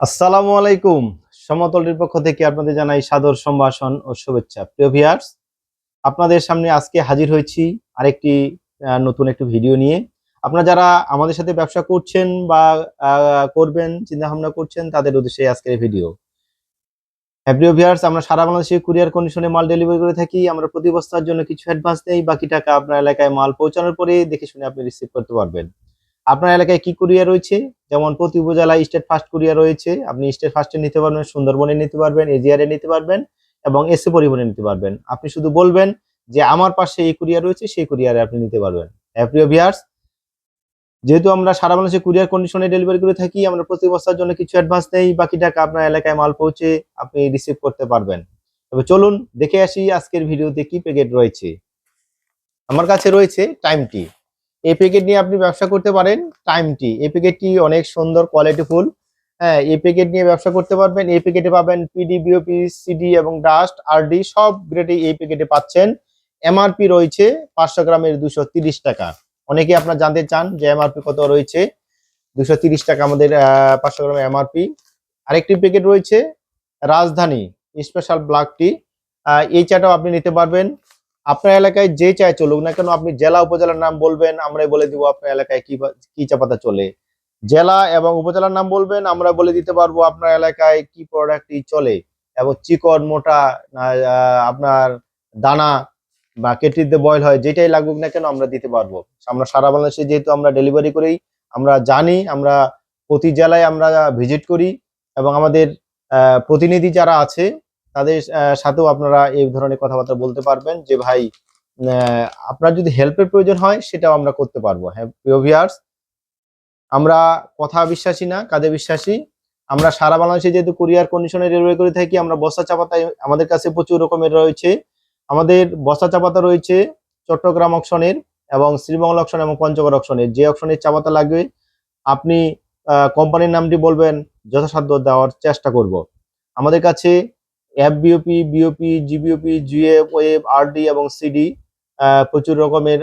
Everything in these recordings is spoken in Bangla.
আসসালামু আলাইকুম। সমতলের পক্ষ থেকে আপনাদের জানাই সাদর সম্ভাষণ ও শুভেচ্ছা। প্রিয় ভিয়ার্স আপনাদের সামনে আজকে হাজির হয়েছি আরেকটি নতুন একটি ভিডিও নিয়ে। আপনারা যারা আমাদের সাথে ব্যবসা করছেন বা করবেন চিন্তা ভাবনা করছেন, তাদের উদ্দেশ্যে আজকের ভিডিও। হ্যাঁ প্রিয় ভিয়ার্স আমরা সারা বাংলাদেশে কুরিয়ার কন্ডিশনে মাল ডেলিভারি করে থাকি। আমরা প্রতি বস্তার জন্য কিছু অ্যাডভান্স নেই। বাকি টাকা আপনার এলাকায় মাল পৌঁছানোর পরে দেখে শুনে আপনি রিসিভ করতে পারবেন। আপনার এলাকায় কি কুরিয়ার রয়েছে? যেমন প্রতি উপজেলায় স্টেট ফার্স্ট কুরিয়ার রয়েছে, আপনি স্টেট ফার্স্টে নিতে পারবেন, সুন্দরবনে নিতে পারবেন, এজিআরে নিতে পারবেন এবং এসে পরিবহনে নিতে পারবেন। আপনি শুধু বলবেন যে আমার পাশে এই কুরিয়ার রয়েছে, সেই কুরিয়ারে আপনি নিতে পারবেন। হ্যাঁ প্রিয় ভিয়ার্স যেহেতু আমরা সারা বাংলাদেশে কুরিয়ার কন্ডিশনে ডেলিভারি করে থাকি, আমরা প্রতি বস্তার জন্য কিছু অ্যাডভান্স নেই, বাকি টাকা আপনার এলাকায় মাল পৌঁছে আপনি রিসিভ করতে পারবেন। তবে চলুন দেখে আসি আজকের ভিডিওতে কি প্যাকেট রয়েছে। আমার কাছে রয়েছে টাইমটি এই প্যাকেট নিয়ে আপনি ব্যবসা করতে পারেন টাইমটি এই প্যাকেটটি অনেক সুন্দর কোয়ালিটিফুল হ্যাঁ এই প্যাকেট নিয়ে ব্যবসা করতে পারবেন এই প্যাকেটে পাবেন পিডি বিওপি সিডি এবং ডাস্ট আরডি সব গ্রেডে এই প্যাকেটে পাচ্ছেন। এমআরপি রয়েছে পাঁচশো গ্রামের দুশো টাকা। অনেকে আপনার জানতে চান যে এমআরপি কত রয়েছে? দুশো টাকা আমাদের পাঁচশো গ্রামের এমআরপি আরেকটি প্যাকেট রয়েছে, রাজধানী স্পেশাল ব্ল্যাক টি। এই চাটাও আপনি নিতে পারবেন। আপনার এলাকায় যে চায় চলুক না কেন, আপনি জেলা উপজেলার নাম বলবেন, আমরাই বলে দিব আপনার এলাকায় কি কি চা পাতা চলে। জেলা এবং উপজেলার নাম বলবেন, আমরা বলে দিতে পারব আপনার এলাকায় কি প্রোডাক্টই চলে। এবং চিকন, মোটা আপনার দানা বা কেটলিতে বয়েল হয়, যেটাই লাগুক না কেন, আমরা দিতে পারব। আমরা সারা বাংলাদেশে যেহেতু আমরা ডেলিভারি করি, আমরা জানি, আমরা প্রতি জেলায় আমরা ভিজিট করি এবং আমাদের প্রতিনিধি যারা আছে তাদের সাথেও আপনারা এই ধরনের কথাবার্তা বলতে পারবেন যে, ভাই আপনার যদি হেল্পের প্রয়োজন হয়, সেটাও আমরা করতে পারব। হ্যাঁ প্রিয় ভিউয়ার্স আমরা কথা বিশ্বাসী না কাজে বিশ্বাসী। আমরা সারা বাংলাদেশে যেহেতু কুরিয়ার কন্ডিশনে ডেলিভারি করে থাকি, আমরা বস্তা চাপাতায় আমাদের কাছে প্রচুর রকমের রয়েছে। আমাদের বস্তা চাপাতা রয়েছে চট্টগ্রাম অকশনের এবং শ্রীমঙ্গল অকশন এবং পঞ্চগড় অকশনের যে অকশনের চাপাতা লাগবে, আপনি কোম্পানির নামটি বলবেন, যথাসাধ্য দেওয়ার চেষ্টা করব। আমাদের কাছে অ্যাপ BOP BOP GBOP GF web RD এবং সিডি প্রচুর রকমের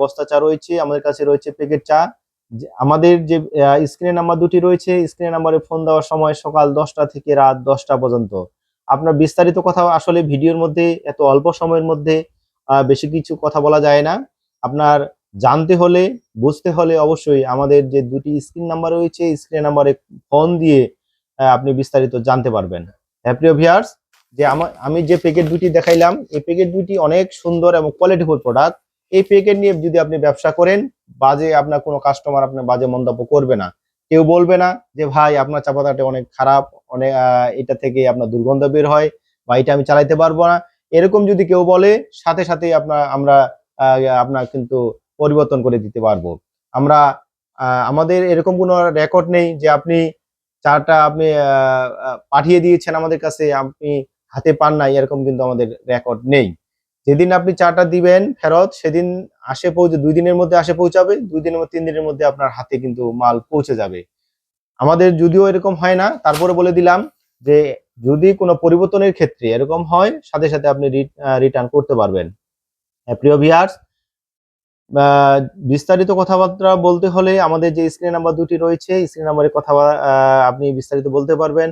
বস্তা চা রয়েছে। আমাদের কাছে রয়েছে প্যাকেট চা। আমাদের যে স্ক্রিনের নাম্বার দুটি রয়েছে স্ক্রিনের নাম্বারে ফোন দেওয়ার সময় সকাল দশটা থেকে রাত দশটা পর্যন্ত। আপনার বিস্তারিত কথা আসলে ভিডিওর মধ্যে, এত অল্প সময়ের মধ্যে বেশি কিছু কথা বলা যায় না। আপনার জানতে হলে, বুঝতে হলে অবশ্যই আমাদের যে দুটি স্ক্রিন নাম্বার রয়েছে স্ক্রিন নাম্বারে ফোন দিয়ে আপনি বিস্তারিত জানতে পারবেন। প্রিয় ভিয়ার্স যে আমা- যে প্যাকেট দুটি দেখাইলাম, এই প্যাকেট দুটি অনেক সুন্দর এবং কোয়ালিটিফুল প্রোডাক্ট এই প্যাকেট নিয়ে যদি আপনি ব্যবসা করেন, বাজে আপনার কোনো কাস্টমার আপনার বাজে মন্তব্য করবে না। কেউ বলবে না যে, ভাই, আপনার চাপাতাটা অনেক খারাপ অনেক এটা থেকে আপনার দুর্গন্ধ বের হয় বা এটা আমি চালাইতে পারব না। এরকম যদি কেউ বলে, সাথে সাথেই আপনার আমরা আপনার কিন্তু পরিবর্তন করে দিতে পারব। আমরা আমাদের এরকম কোনো রেকর্ড নেই যে, আপনি চাটা আপনি পাঠিয়ে দিয়েছেন আমাদের কাছে আপনি হাতে পান নাই এরকম কিন্তু আমাদের রেকর্ড নেই। যেদিন আপনি চাটা দিবেন ফেরত সেদিন আসে পৌঁছে দুই দিনের মধ্যে আসে পৌঁছাবে দুই দিনের তিন দিনের মধ্যে আপনার হাতে কিন্তু মাল পৌঁছে যাবে। আমাদের যদিও এরকম হয় না তারপরে বলে দিলাম যে যদি কোনো পরিবর্তনের ক্ষেত্রে এরকম হয় সাথে সাথে আপনি রিটার্ন করতে পারবেন। হ্যাঁ, প্রিয় ভিয়ার্স বিস্তারিত কথাবার্তা বলতে হলে আমাদের যে স্ক্রিন নাম্বার দুটি রয়েছে স্ক্রিন নাম্বারে কথা আপনি বিস্তারিত বলতে পারবেন।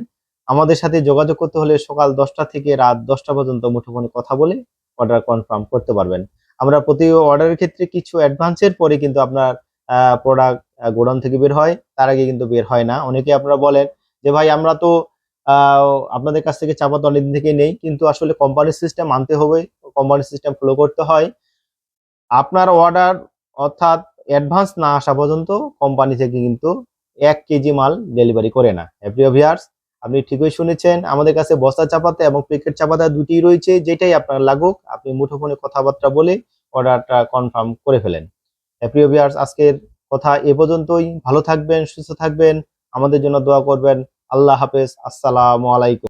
আমাদের সাথে যোগাযোগ করতে হলে সকাল দশটা থেকে রাত দশটা পর্যন্ত মুঠোফোনে কথা বলে অর্ডার কনফার্ম করতে পারবেন। আমরা প্রতি অর্ডারের ক্ষেত্রে কিছু অ্যাডভান্সের পরে কিন্তু আপনার প্রোডাক্ট গোডাউন থেকে বের হয়। তার আগে কিন্তু বের হয় না। অনেকে আপনারা বলেন যে, ভাই, আমরা তো আপনাদের কাছ থেকে চাপাত অনেকদিন থেকে নেই, কিন্তু আসলে কোম্পানির সিস্টেম আনতে হবে। কোম্পানির সিস্টেম ফলো করতে হয়। আপনার অর্ডার অর্থাৎ অ্যাডভান্স না আসা পর্যন্ত কোম্পানি থেকে কিন্তু এক কেজি মাল ডেলিভারি করে না প্রিয় ভিয়ার্স আপনি ঠিকই শুনেছেন, আমাদের কাছে বস্তা চাপাতা এবং প্যাকেট চাপাতা দুটি রয়েছে, যেটাই আপনার লাগুক, আপনি মুঠোফোনে কথাবার্তা বলে অর্ডারটা কনফার্ম করে ফেলেন। প্রিয় ভিয়ার্স আজকের কথা এ পর্যন্তই। ভালো থাকবেন, সুস্থ থাকবেন। আমাদের জন্য দোয়া করবেন। আল্লাহ হাফেজ। আসসালামু আলাইকুম।